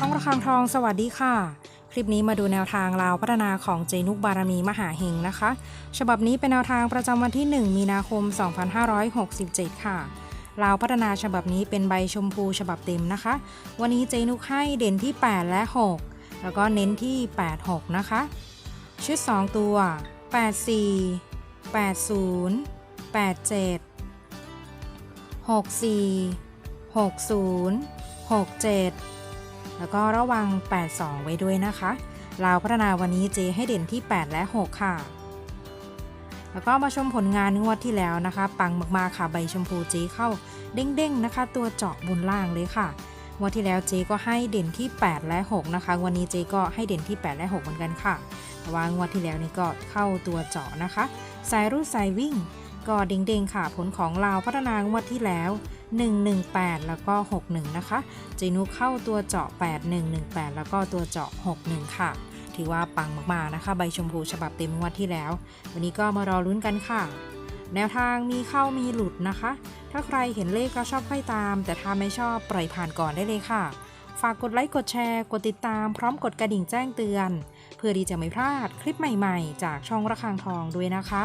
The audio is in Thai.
ช่องระฆังทองสวัสดีค่ะ คลิปนี้มาดูแนวทางลาวพัฒนาของเจนุกบารมีมหาเฮงนะคะ ฉบับนี้เป็นแนวทางประจำวันที่ 1 มีนาคม 2567 ค่ะลาวพัฒนาฉบับนี้เป็นใบชมพูฉบับเต็มนะคะ วันนี้เจนุกให้เด่นที่ 8 และ 6 แล้วก็เน้นที่ 8 6 นะคะ ชุด 2 ตัว 84 80 87 64 60 67 แล้วก็ระวัง 82 ไว้ด้วยนะคะลาวพัฒนาวันนี้เจให้เด่นที่ 8 และ 6 ค่ะ แล้วก็มาชมผลงานงวดที่แล้วนะคะ ปังมากๆค่ะใบชมพูเจเข้าเด้งๆนะคะ ตัวเจาะบนล่างเลยค่ะงวดที่แล้วเจก็ให้เด่นที่ 8 และ 6 นะคะ วันนี้เจก็ให้เด่นที่ 8 และ 6 เหมือนกันค่ะแต่ว่างวดที่แล้วนี่ก็เข้าตัวเจาะนะคะ สายรูดสายวิ่ง ก็เด้งๆค่ะ ผลของลาวพัฒนางวดที่แล้ว 118 แล้วก็ 61 นะคะเจนุเข้าตัวเจาะ 8118 แล้วก็ตัวเจาะ 61 ค่ะ ถือว่าปังมากๆนะคะ ใบชมพูฉบับเต็มงวดที่แล้ว วันนี้ก็มารอลุ้นกันค่ะ แนวทางมีเข้ามีหลุดนะคะ ถ้าใครเห็นเลขก็ชอบค่อยตาม แต่ถ้าไม่ชอบปล่อยผ่านก่อนได้เลยค่ะ ฝากกดไลค์กดแชร์ กดติดตามพร้อมกดกระดิ่งแจ้งเตือน เพื่อที่จะไม่พลาดคลิปใหม่ ๆ จากช่องระฆังทองด้วยนะคะ